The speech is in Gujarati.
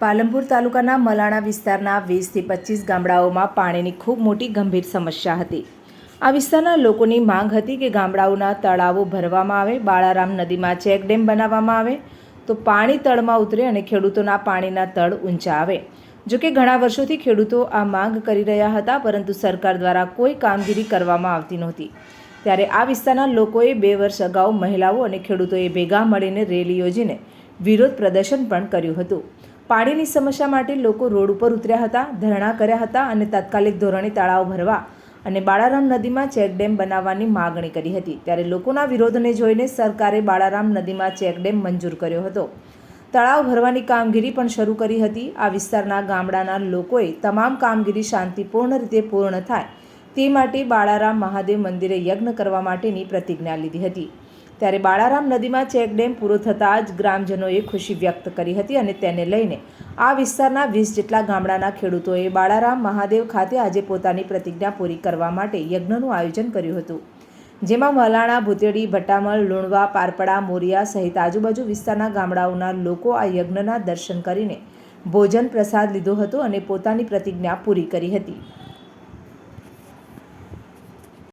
પાલનપુર તાલુકાના મલાણા વિસ્તારના વીસથી પચીસ ગામડાઓમાં પાણીની ખૂબ મોટી ગંભીર સમસ્યા હતી. આ વિસ્તારના લોકોની માંગ હતી કે ગામડાઓના તળાવો ભરવામાં આવે, બાળારામ નદીમાં ચેકડેમ બનાવવામાં આવે, તો પાણી તળમાં ઉતરે અને ખેડૂતોના પાણીના તળ ઊંચા આવે. જોકે ઘણા વર્ષોથી ખેડૂતો આ માંગ કરી રહ્યા હતા, પરંતુ સરકાર દ્વારા કોઈ કામગીરી કરવામાં આવતી નહોતી. ત્યારે આ વિસ્તારના લોકોએ બે વર્ષ અગાઉ મહિલાઓ અને ખેડૂતોએ ભેગા મળીને રેલી યોજીને વિરોધ પ્રદર્શન પણ કર્યું હતું. પાણીની સમસ્યા માટે લોકો રોડ ઉપર ઉતર્યા હતા, ધરણા કર્યા હતા અને તાત્કાલિક ધોરણે તળાવ ભરવા અને બાળારામ નદીમાં ચેકડેમ બનાવવાની માગણી કરી હતી. ત્યારે લોકોના વિરોધને જોઈને સરકારે બાળારામ નદીમાં ચેકડેમ મંજૂર કર્યો હતો. તળાવ ભરવાની કામગીરી પણ શરૂ કરી હતી. આ વિસ્તારના ગામડાના લોકોએ તમામ કામગીરી શાંતિપૂર્ણ રીતે પૂર્ણ થાય તે માટે બાળારામ મહાદેવ મંદિરે યજ્ઞ કરવા માટેની પ્રતિજ્ઞા લીધી હતી. ત્યારે બાળારામ નદીમાં ચેકડેમ પૂરો થતાં જ ગ્રામજનોએ ખુશી વ્યક્ત કરી હતી અને તેને લઈને આ વિસ્તારના વીસ જેટલા ગામડાના ખેડૂતોએ બાળારામ મહાદેવ ખાતે આજે પોતાની પ્રતિજ્ઞા પૂરી કરવા માટે યજ્ઞનું આયોજન કર્યું હતું. જેમાં મલાણા, ભૂતેડી, ભટ્ટામલ, લુણવા, પારપડા, મોરિયા સહિત આજુબાજુ વિસ્તારના ગામડાઓના લોકો આ યજ્ઞના દર્શન કરીને ભોજન પ્રસાદ લીધો હતો અને પોતાની પ્રતિજ્ઞા પૂરી કરી હતી.